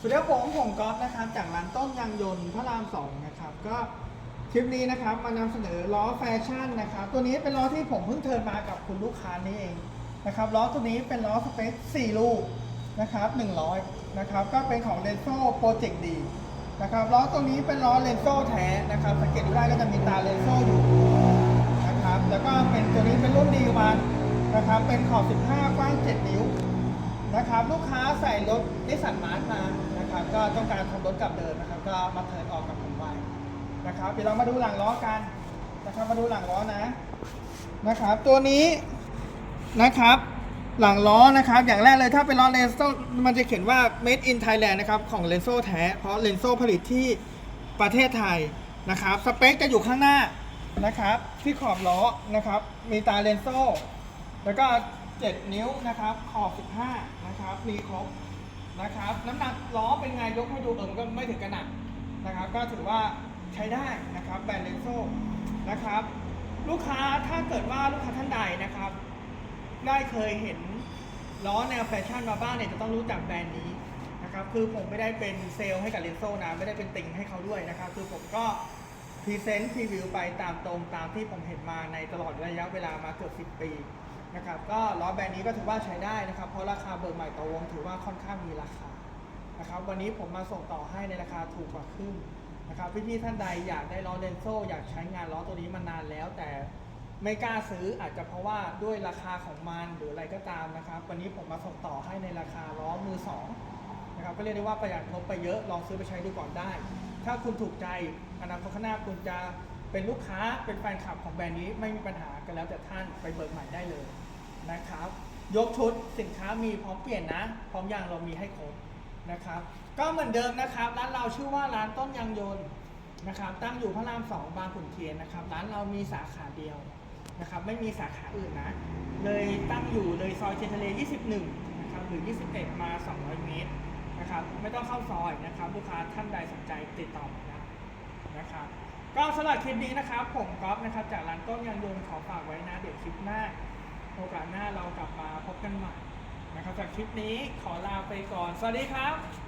สวัสดีครับผมผมก๊อฟนะครับจากร้านต้นยางยนต์พระรามสองนะครับก็คลิปนี้นะครับมานำเสนอล้อแฟชั่นนะครับตัวนี้เป็นล้อที่ผมเพิ่งเทิร์นมากับคุณลูกค้านี่เองนะครับล้อตัวนี้เป็นล้อสเปค4ลูกนะครับ100นะครับก็เป็นของ r e n z o Project D นะครับล้อตัวนี้เป็นล้อ r e n z o แท้นะครับสังเกตดูได้ก็จะมีตา r e n z o อยู่นะครับแล้วก็เป็นตัวนี้เป็นรุ่นดีวันนะครับเป็นขอบ 15 กว้าง 7 นิ้ว นะครับลูกค้าใส่รถนิสสันมาร์ทมานะครับก็ต้องการทำรถกลับเดิมนะครับ ก็มาเทิร์นออกกับผมไว้นะครับเดี๋ยวเรามาดูหลังล้อกันนะครับมาดูหลังล้อนะนะครับ ตัวนี้นะครับหลังล้อนะครับ อย่างแรกเลยถ้าเป็นล้อเลนโซมันจะเขียนว่า made in Thailand นะครับของเลนโซแท้ เพราะเลนโซผลิตที่ประเทศไทยนะครับสเปคจะอยู่ข้างหน้านะครับ ที่ขอบล้อนะครับ มีตาเลนโซแล้วก็ 7 นิ้วนะครับ ขอบ 15 นะครับ มีครบนะครับ น้ำหนักล้อเป็นไงยกให้ดูเออมันก็ไม่ถึงกระหนักนะครับ ก็ถือว่าใช้ได้นะครับแบรนด์เลนโซนะครับ ลูกค้าถ้าเกิดว่าลูกค้าท่านใดนะครับ ได้เคยเห็นล้อแนวแฟชั่นมาบ้างเนี่ยจะต้องรู้จักแบรนด์นี้นะครับ คือผมไม่ได้เป็นเซลล์ให้กับเลนโซนะ ไม่ได้เป็นติ่งให้เขาด้วยนะครับ คือผมก็พรีเซนต์พรีวิวไปตามตรงตามที่ผมเห็นมาในตลอดระยะเวลามาเกือบ10 ปี นะครับก็ล้อแบรนด์นี้ก็ถือว่าใช้ได้นะครับ เพราะราคาเบิร์ใหม่ต่อวงถือว่าค่อนข้างมีราคานะครับวันนี้ผมมาส่งต่อให้ในราคาถูกกว่าครึ่งนะครับพี่ๆท่านใดอยากได้ล้อเลนโซอยากใช้งานล้อตัวนี้มานานแล้ว แต่ไม่กล้าซื้ออาจจะเพราะว่าด้วยราคาของมันหรืออะไรก็ตามนะครับ วันนี้ผมมาส่งต่อให้ในราคาล้อมือสองนะครับก็เรียกได้ว่าประหยัดงบไปเยอะลองซื้อไปใช้ดูก่อนได้ ถ้าคุณถูกใจอนาคตข้างหน้าคุณจะเป็นลูกค้าเป็นแฟนคลับของแบรนด์นี้ไม่มีปัญหากันแล้วแต่ท่านไปเบิกใหม่ได้เลย ยกชุดสินค้ามีพร้อมเปลี่ยนนะ พร้อมยางเรามีให้ครบนะครับ ก็เหมือนเดิมนะครับร้านเราชื่อว่าร้านต้นยางยนต์นะครับ ตั้งอยู่พระรามสองบางขุนเทียนนะครับ ร้านเรามีสาขาเดียวนะครับ ไม่มีสาขาอื่นนะ เลยตั้งอยู่เลยซอยเชนทะเล 21 นะครับ หรือ 21 มา 200 เมตรนะครับ ไม่ต้องเข้าซอยนะครับลูกค้าท่านใดสนใจติดต่อมาได้นะครับก็สำหรับคลิปนี้นะครับ ผมก๊อฟนะครับ จากร้านต้นยางยนต์ขอฝากไว้นะ เดี๋ยวคลิปหน้า โอกาสหน้าเรากลับมาพบกันใหม่นะครับจากคลิปนี้ขอลาไปก่อน สวัสดีครับ